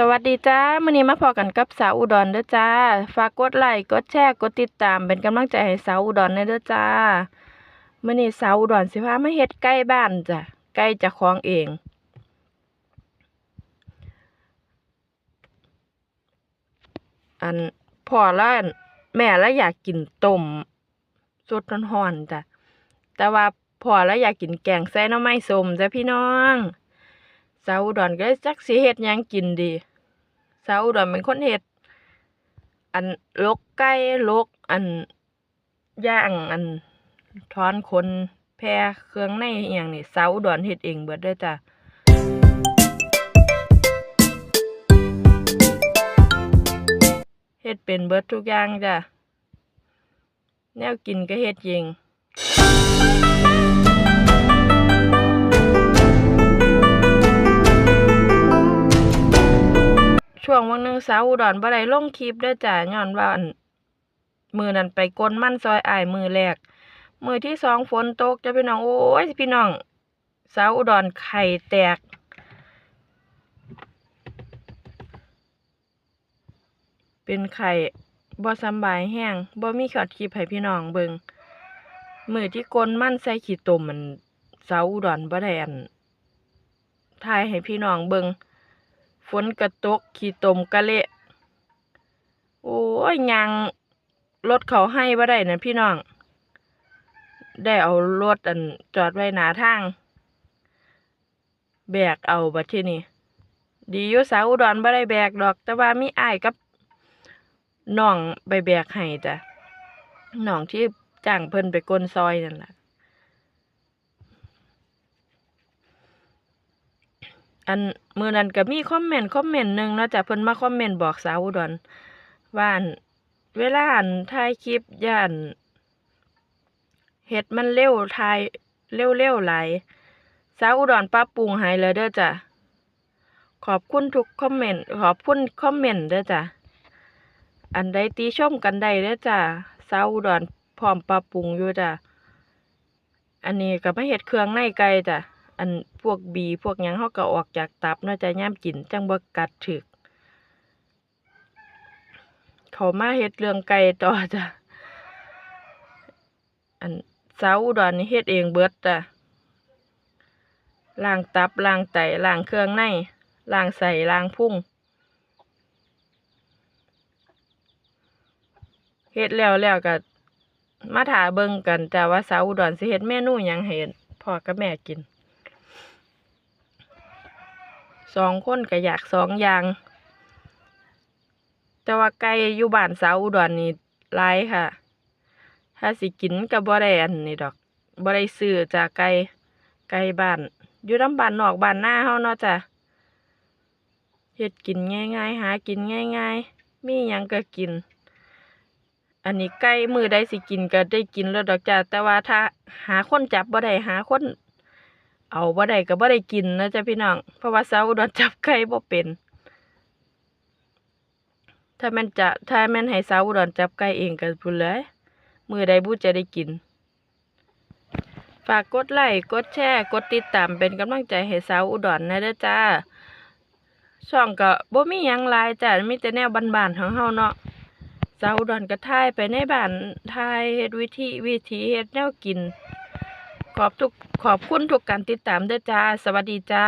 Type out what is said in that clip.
สวัสดีจ้ามื้อนี้มาพอกันกับสาวอุดรเด้อจ้า ฝากกดไลค์กดแชร์กดติดตามเป็นกำลังใจให้สาวอุดรในเด้อจ้ามื้อนี้สาวอุดรสิพามาเฮ็ดไก่บ้านจ้ะไก่เจ้าของเอง อันพ่อละแม่และอยากกินต้มสดร้อนๆจ้ะแต่ว่าพ่อละอยากกินแกงใส่น่อไม้ส้มจ้ะพี่น้อง สาวอุดรก็เลยจักสิเฮ็ดหยังกินดีสาวอุดรเป็นคนเฮ็ดอันลกไก่ลกอันย่างอันถอนขนแพรเครื่องในอหย่างนี่สาวอุดรเฮ็ดเองเบิดเด้อจ้ะเฮ็ดเป็นเบิดทุกอย่างจ้ะแนวกินก็เฮ็ดเอง ช่วงวันหนึงสาวอุดรบ่ได้ลงคลิปเด้อจ้ะย้อนว่านมือนั้นไปกลมั่นซอยอ้ายมือแรก มือที่สองฝนตกจะพี่น้องโอ้ยพี่น้องสาวอุดรไข่แตก เป็นไข่บ่สบายแห้งบ่มีช็อตคลิปให้พี่น้องเบิ่งมือที่กลมั่นใส่ขี้ตมมันสาวอุดรบ่ได้อันถ่ายให้พี่น้องเบิ่ง ฝนกระตกขี้ตมกะเละโอ้ยยางรถเขาให้บ่ได้นะพี่น้อง ได้เอารถอันจอดไว้หนาทาง แบกเอาบัดที่นี้ดีอยู่สาวอุดรบ่ได้แบกดอก แต่ว่ามีอ้ายกับน้องไปแบกให้จ้ะน้องที่จ้างเพิ่นไปกลซอยนั่นแหละ อันมือนั้นก็มีคอมเมนต์คอมเมนต์หนึ่งนะจ้ะเพิ่นมาคอมเมนต์บอกสาวอุดรว่าอันเวลาอันถ่ายคลิปย่านเฮ็ดมันเร็วถ่ายเร็วๆหลายสาวอุดรปรับปรุงให้แล้วเด้อจ้ะขอบคุณทุกคอมเมนต์ขอบคุณคอมเมนต์เด้อจ้ะอันใดติชมกันได้เด้อจ้ะสาวอุดรพร้อมปรับปรุงอยู่จ้ะอันนี้ก็มาเฮ็ดเครื่องในไก่จ้ะ อันพวกบีพวกหยังเขาก็ออกจากตับเนาะจะย่ามกินจังบ่กัดถึก เขามาเฮ็ดเรื่องไก่ต่อจ้ะอันสาวอุดรนี่เฮ็ดเองเบิดจ้ะล้างตับล้างไตล้างเครื่องในล้างใส่ล้างพุ่งเฮ็ดแล้วแล้วก็มาถาเบิ่งกันจ้ะว่าสาวอุดรสิเฮ็ดเมนูหยังให้พ่อกับแม่กิน สองคนก็อยากสองอย่าง แต่ว่าไก่อยู่บ้านสาวอุดรนี่หลายค่ะ ถ้าสิกินก็บ่ได้อันนี้ดอกบ่ได้ซื้อจากไก่ไก่บ้านอยู่นำบ้านนอกบ้านหน้าเฮาเนาะจ้ะเฮ็ดกินง่ายๆ หากินง่ายๆ มีหยังก็กิน อันนี้ไก่มือใดสิกินก็ได้กินแล้วดอกจ้ะแต่ว่าถ้าหาคนจับบ่ได้หาคน เอาบ่ได้ก็บ่ได้กินนะจ๊ะพี่น้อง เพราะว่าสาวอุดรจับไก่บ่เป็น ถ้าแม่นจะถ้าแม่นให้สาวอุดรจับไก่เองก็พูดเลยมือใดบูจะได้กิน ฝากกดไลค์กดแชร์กดติดตามเป็นกำลังใจให้สาวอุดรนะเด้อจ้าช่องก็บ่มีหยังหลายจ้ะมีแต่แนวบ้านๆของเฮาเนาะสาวอุดรก็ถ่ายไปในบ้านถ่ายเฮ็ดวิธีวิธีเฮ็ดแนวกิน ขอบทุกขอบคุณทุกการติดตามด้อจ้า สวัสดีจ้า